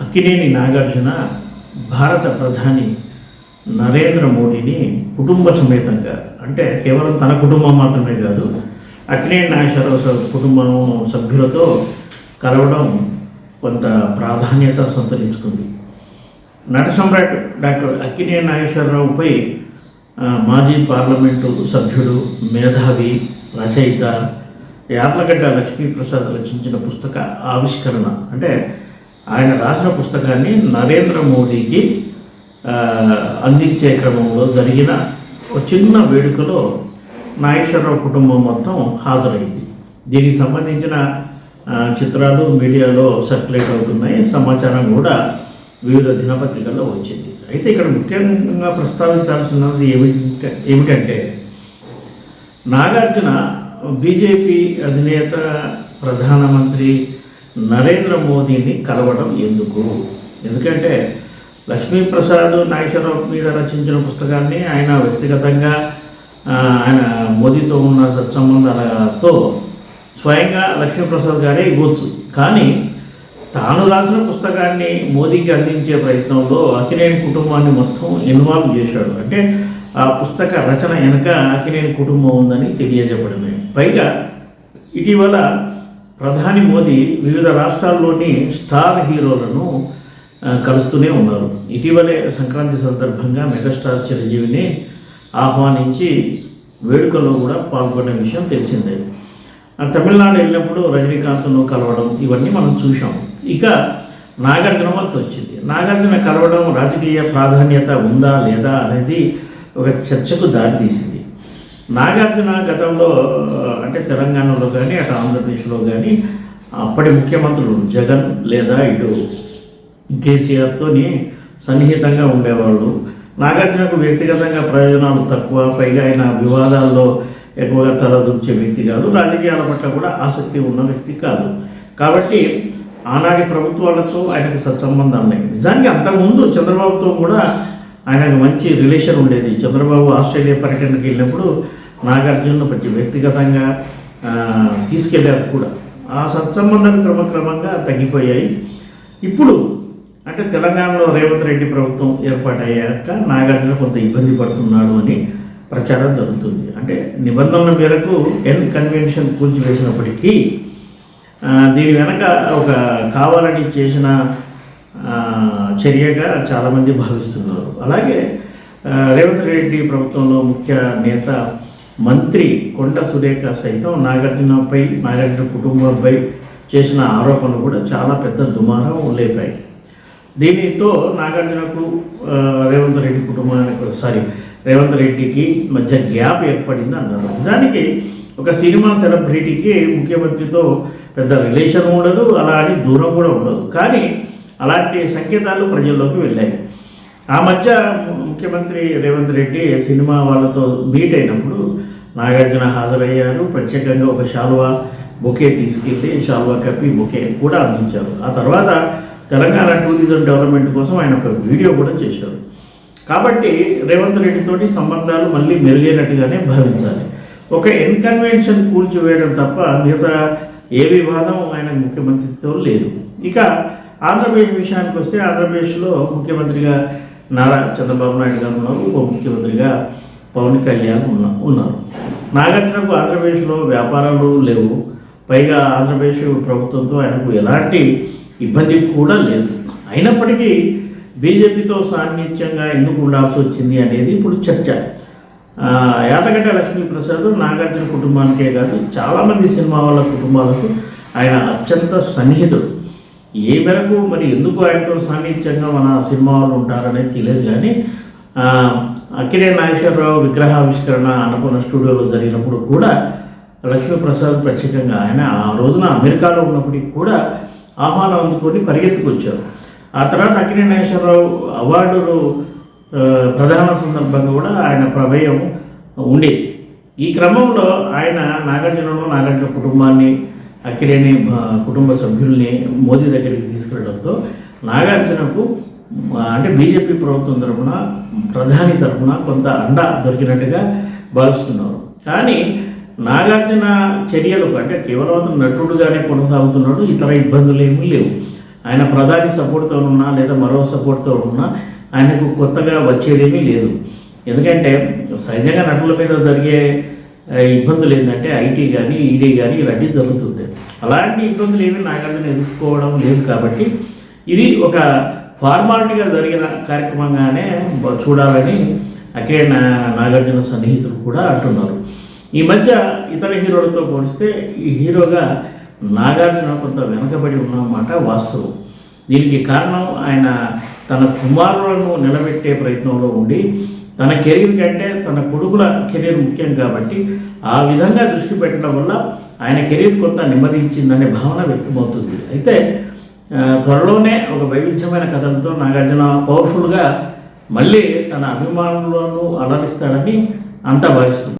అక్కినేని నాగార్జున భారత ప్రధాని నరేంద్ర మోడీని కుటుంబ సమేతంగా అంటే కేవలం తన కుటుంబం మాత్రమే కాదు అక్కినేని నాగేశ్వరరావు కుటుంబం సభ్యులతో కలవడం కొంత ప్రాధాన్యత సంతరించుకుంది. నట సమ్రాట్ డాక్టర్ అక్కినేని నాగేశ్వరరావుపై మాజీ పార్లమెంటు సభ్యుడు మేధావి రచయిత యార్లగడ్డ లక్ష్మీప్రసాద్ రచించిన పుస్తక ఆవిష్కరణ అంటే ఆయన రాసిన పుస్తకాన్ని నరేంద్ర మోడీకి అందించే క్రమంలో జరిగిన ఒక చిన్న వేడుకలో నాగేశ్వరరావు కుటుంబం మొత్తం హాజరైంది. దీనికి సంబంధించిన చిత్రాలు మీడియాలో సర్క్యులేట్ అవుతున్నాయి. సమాచారం కూడా వివిధ దినపత్రికల్లో వచ్చింది. అయితే ఇక్కడ ముఖ్యంగా ప్రస్తావించాల్సినది ఏమి ఏమిటంటే నాగార్జున బీజేపీ అధినేత ప్రధానమంత్రి నరేంద్ర మోదీని కలవడం ఎందుకు? ఎందుకంటే లక్ష్మీప్రసాద్ నాగేశ్వరరావు మీద రచించిన పుస్తకాన్ని ఆయన వ్యక్తిగతంగా ఆయన మోదీతో ఉన్న సత్సంబంధాలతో స్వయంగా లక్ష్మీప్రసాద్ గారే ఇవ్వచ్చు. కానీ తాను రాసిన పుస్తకాన్ని మోదీకి అందించే ప్రయత్నంలో అకినేని కుటుంబాన్ని మొత్తం ఇన్వాల్వ్ చేశాడు. అంటే ఆ పుస్తక రచన వెనక అకినేని కుటుంబం ఉందని తెలియజెప్పడమే. పైగా ఇటీవల ప్రధాని మోదీ వివిధ రాష్ట్రాల్లోని స్టార్ హీరోలను కలుస్తూనే ఉన్నారు. ఇటీవలే సంక్రాంతి సందర్భంగా మెగాస్టార్ చిరంజీవిని ఆహ్వానించి వేడుకల్లో కూడా పాల్గొనే విషయం తెలిసిందే. తమిళనాడు వెళ్ళినప్పుడు రజనీకాంత్ను కలవడం ఇవన్నీ మనం చూసాం ఇక నాగార్జున వంతు వచ్చింది. నాగార్జున కలవడం రాజకీయ ప్రాధాన్యత ఉందా లేదా అనేది ఒక చర్చకు దారితీసింది. నాగార్జున గతంలో అంటే తెలంగాణలో కానీ అటు ఆంధ్రప్రదేశ్లో కానీ అప్పటి ముఖ్యమంత్రులు జగన్ లేదా ఇటు కేసీఆర్తోని సన్నిహితంగా ఉండేవాళ్ళు. నాగార్జునకు వ్యక్తిగతంగా ప్రయోజనాలు తక్కువ పైగా ఆయన వివాదాల్లో ఎక్కువగా తలదూర్చే వ్యక్తి కాదు. రాజకీయాల పట్ల కూడా ఆసక్తి ఉన్న వ్యక్తి కాదు. కాబట్టి ఆనాటి ప్రభుత్వాలతో ఆయనకు సత్సంబంధాలు ఉన్నాయి నిజానికి అంతకుముందు చంద్రబాబుతో కూడా ఆయనకు మంచి రిలేషన్ ఉండేది. చంద్రబాబు ఆస్ట్రేలియా పర్యటనకి వెళ్ళినప్పుడు నాగార్జున ప్రతి వ్యక్తిగతంగా తీసుకెళ్ళారు కూడా. ఆ సత్సంబంధాలు క్రమక్రమంగా తగ్గిపోయాయి. ఇప్పుడు అంటే తెలంగాణలో రేవంత్ రెడ్డి ప్రభుత్వం ఏర్పాటయ్యాక నాగార్జున కొంత ఇబ్బంది పడుతున్నాడు అని ప్రచారం జరుగుతుంది. అంటే నిబంధనల మేరకు ఎన్ కన్వెన్షన్ కూల్చివేసినప్పటికీ దీని వెనక ఒక కావాలని చేసిన చర్యగా చాలామంది భావిస్తున్నారు. అలాగే రేవంత్ రెడ్డి ప్రభుత్వంలో ముఖ్య నేత మంత్రి కొండ సురేఖ సైతం నాగార్జునపై నాగార్జున కుటుంబంపై చేసిన ఆరోపణలు కూడా చాలా పెద్ద దుమారం లేపాయి. దీనితో నాగార్జునకు రేవంత్ రెడ్డి కుటుంబానికి సారీ రేవంత్ రెడ్డికి మధ్య గ్యాప్ ఏర్పడింది అన్నారు. నిజానికి ఒక సినిమా సెలబ్రిటీకి ముఖ్యమంత్రితో పెద్ద రిలేషన్ ఉండదు అలా అని దూరం కూడా ఉండదు. కానీ అలాంటి సంకేతాలు ప్రజల్లోకి వెళ్ళాయి. ఆ మధ్య ముఖ్యమంత్రి రేవంత్ రెడ్డి సినిమా వాళ్ళతో మీట్ అయినప్పుడు నాగార్జున హాజరయ్యారు. ప్రత్యేకంగా ఒక శాల్వా బొకే తీసుకెళ్ళి శాలువా కప్పి బొకే కూడా అందించారు. ఆ తర్వాత తెలంగాణ టూరిజం డెవలప్మెంట్ కోసం ఆయన ఒక వీడియో కూడా చేశారు. కాబట్టి రేవంత్ రెడ్డితోటి సంబంధాలు మళ్ళీ మెరుగైనట్టుగానే భావించాలి. ఒక ఇన్కన్వెన్షన్ కూల్చివేయడం తప్ప మిగతా ఏ వివాదం ఆయన ముఖ్యమంత్రితో లేదు. ఇక ఆంధ్రప్రదేశ్ విషయానికి వస్తే ఆంధ్రప్రదేశ్లో ముఖ్యమంత్రిగా నారా చంద్రబాబు నాయుడు గారు ఉన్నారు ఉప ముఖ్యమంత్రిగా పవన్ కళ్యాణ్ ఉన్న ఉన్నారు. నాగార్జునకు ఆంధ్రప్రదేశ్లో వ్యాపారాలు లేవు. పైగా ఆంధ్రప్రదేశ్ ప్రభుత్వంతో ఆయనకు ఎలాంటి ఇబ్బంది కూడా లేదు. అయినప్పటికీ బీజేపీతో సాన్నిధ్యంగా ఎందుకు ఉండాల్సి వచ్చింది అనేది ఇప్పుడు చర్చ. యాతగట్ట లక్ష్మీప్రసాద్ నాగార్జున కుటుంబానికే కాదు చాలామంది సినిమా వాళ్ళ కుటుంబాలకు ఆయన అత్యంత సన్నిహితుడు. ఏ మేరకు మరి ఎందుకు ఆయనతో సాన్నిహిత్యంగా మన సినిమా వాళ్ళు ఉంటారనేది తెలియదు కానీ ఆ, అక్కినే నాగేశ్వరరావు విగ్రహావిష్కరణ అన్నపూర్ణ స్టూడియోలో జరిగినప్పుడు కూడా లక్ష్మీప్రసాద్ ప్రత్యేకంగా ఆయన ఆ రోజున అమెరికాలో ఉన్నప్పటికీ కూడా ఆహ్వానం అందుకొని పరిగెత్తుకొచ్చారు. ఆ తర్వాత అక్కినే నాగేశ్వరరావు అవార్డులు ప్రధాన సందర్భంగా కూడా ఆయన ప్రమేయం ఉండేది ఈ క్రమంలో ఆయన నాగార్జునను నాగార్జున కుటుంబాన్ని అఖిలేని కుటుంబ సభ్యుల్ని మోదీ దగ్గరికి తీసుకెళ్ళడంతో నాగార్జునకు అంటే బీజేపీ ప్రభుత్వం తరఫున ప్రధాని తరఫున కొంత అండ దొరికినట్టుగా భావిస్తున్నారు. కానీ నాగార్జున చర్యలకు అంటే కేవలం అతను నటుడుగానే కొనసాగుతున్నాడు ఇతర ఇబ్బందులు ఏమీ లేవు. ఆయన ప్రధాని సపోర్ట్తో ఉన్నా లేదా మరో సపోర్ట్తో ఉన్నా ఆయనకు కొత్తగా వచ్చేదేమీ లేదు. ఎందుకంటే సహజంగా నటుల మీద జరిగే ఇబ్బందులు ఏంటంటే ఐటీ కానీ ఈడీ కానీ ఇలాంటివి జరుగుతుంది అలాంటి ఇబ్బందులు ఏమీ నాగార్జున ఎదుర్కోవడం లేదు కాబట్టి ఇది ఒక ఫార్మాలిటీగా జరిగిన కార్యక్రమంగానే చూడాలని అకే నా నాగార్జున సన్నిహితులు కూడా అంటున్నారు. ఈ మధ్య ఇతర హీరోలతో పోలిస్తే ఈ హీరోగా నాగార్జున కొంత వెనకబడి ఉన్నమాట వాస్తవం. దీనికి కారణం ఆయన తన కుమారులను నిలబెట్టే ప్రయత్నంలో ఉండి తన కెరీర్ కంటే తన కొడుకుల కెరీర్ ముఖ్యం కాబట్టి ఆ విధంగా దృష్టి పెట్టడం వల్ల ఆయన కెరీర్ కొంత నెమ్మదించిందనే భావన వ్యక్తమవుతుంది. అయితే త్వరలోనే ఒక వైవిధ్యమైన కథలతో నాగార్జున పవర్ఫుల్గా మళ్ళీ తన అభిమానులను అలరిస్తాడని అంతా భావిస్తుంది